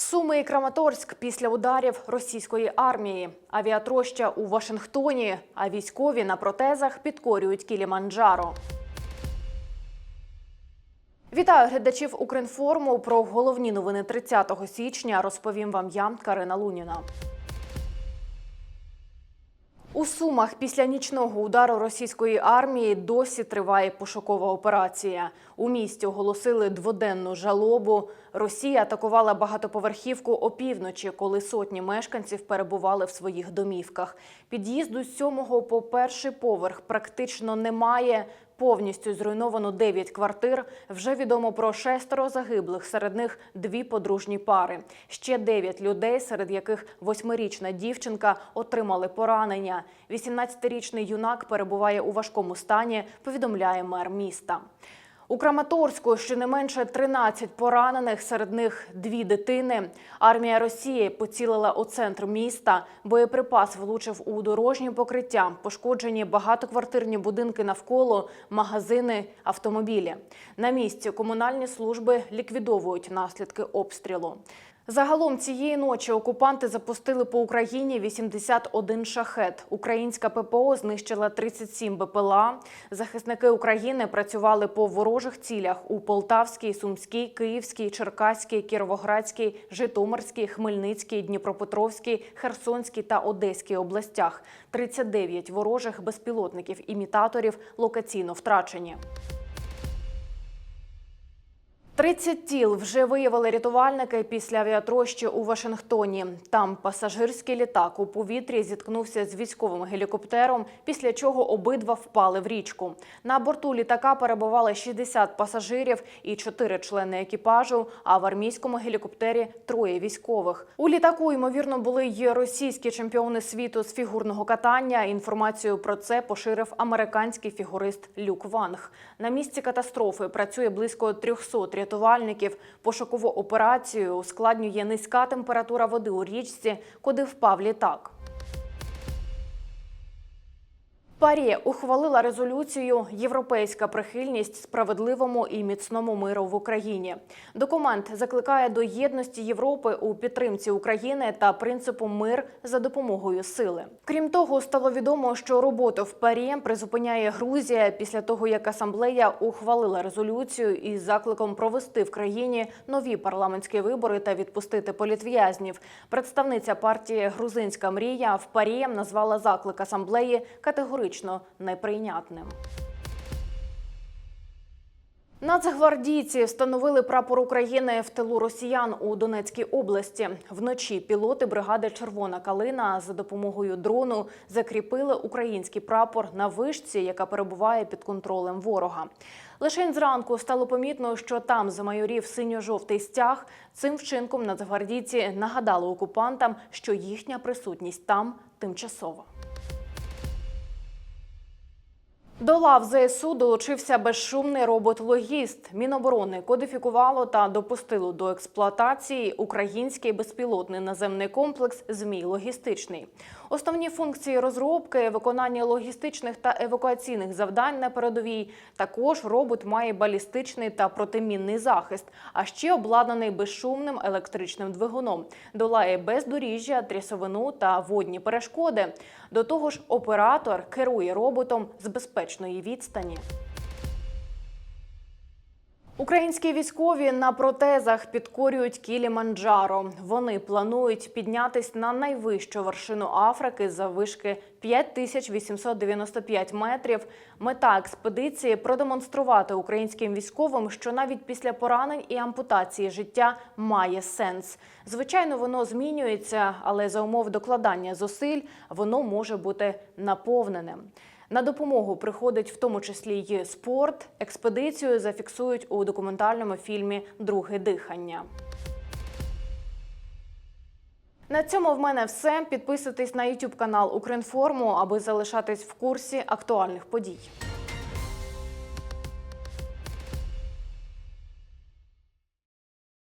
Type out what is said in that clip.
Суми і Краматорськ після ударів російської армії. Авіатроща у Вашингтоні, а військові на протезах підкорюють Кіліманджаро. Вітаю глядачів Укрінформу. Про головні новини 30 січня розповім вам я, Карина Луніна. У Сумах після нічного удару російської армії досі триває пошукова операція. У місті оголосили дводенну жалобу. Росія атакувала багатоповерхівку опівночі, коли сотні мешканців перебували в своїх домівках. Під'їзду з сьомого по перший поверх практично немає. Повністю зруйновано 9 квартир. Вже відомо про шестеро загиблих, серед них дві подружні пари. Ще 9 людей, серед яких восьмирічна дівчинка отримали поранення. 18-річний юнак перебуває у важкому стані, повідомляє мер міста. У Краматорську щонайменше 13 поранених, серед них дві дитини. Армія Росії поцілила у центр міста. Боєприпас влучив у дорожнє покриття. Пошкоджені багатоквартирні будинки навколо, магазини, автомобілі. На місці комунальні служби ліквідовують наслідки обстрілу. Загалом цієї ночі окупанти запустили по Україні 81 шахет. Українська ППО знищила 37 БПЛА. Захисники України працювали по ворожих цілях у Полтавській, Сумській, Київській, Черкаській, Кіровоградській, Житомирській, Хмельницькій, Дніпропетровській, Херсонській та Одеській областях. 39 ворожих безпілотників-імітаторів локаційно втрачені. 30 тіл вже виявили рятувальники після авіатрощі у Вашингтоні. Там пасажирський літак у повітрі зіткнувся з військовим гелікоптером, після чого обидва впали в річку. На борту літака перебували 60 пасажирів і 4 члени екіпажу. А в армійському гелікоптері троє військових. У літаку ймовірно були й російські чемпіони світу з фігурного катання. Інформацію про це поширив американський фігурист Люк Ванг. На місці катастрофи працює близько 300 рятувальників. Пошукову операцію ускладнює низька температура води у річці, куди впав літак. Парі ухвалила резолюцію Європейська прихильність справедливому і міцному миру в Україні. Документ закликає до єдності Європи у підтримці України та принципу мир за допомогою сили. Крім того, стало відомо, що роботу в парі призупиняє Грузія після того, як асамблея ухвалила резолюцію із закликом провести в країні нові парламентські вибори та відпустити політв'язнів. Представниця партії Грузинська мрія в парі назвала заклик асамблеї категорично неприйнятним. Нацгвардійці встановили прапор України в тилу росіян у Донецькій області. Вночі пілоти бригади Червона калина за допомогою дрону закріпили український прапор на вишці, яка перебуває під контролем ворога. Лишень зранку стало помітно, що там замайорів синьо-жовтий стяг. Цим вчинком нацгвардійці нагадали окупантам, що їхня присутність там тимчасова. До лав ЗСУ долучився безшумний робот-логіст. Міноборони кодифікувало та допустило до експлуатації український безпілотний наземний комплекс Змій логістичний. Основні функції розробки, виконання логістичних та евакуаційних завдань на передовій. Також робот має балістичний та протимінний захист, а ще обладнаний безшумним електричним двигуном. Долає бездоріжжя, трясовину та водні перешкоди. До того ж, оператор керує роботом з безпечної відстані. Українські військові на протезах підкорюють Кіліманджаро. Вони планують піднятись на найвищу вершину Африки за вишки 5895 метрів. Мета експедиції продемонструвати українським військовим, що навіть після поранень і ампутації життя має сенс. Звичайно, воно змінюється, але за умов докладання зусиль воно може бути наповненим. На допомогу приходить в тому числі й спорт. Експедицію зафіксують у документальному фільмі Друге дихання. На цьому в мене все. Підписуйтесь на YouTube канал Укрінформу, аби залишатись в курсі актуальних подій.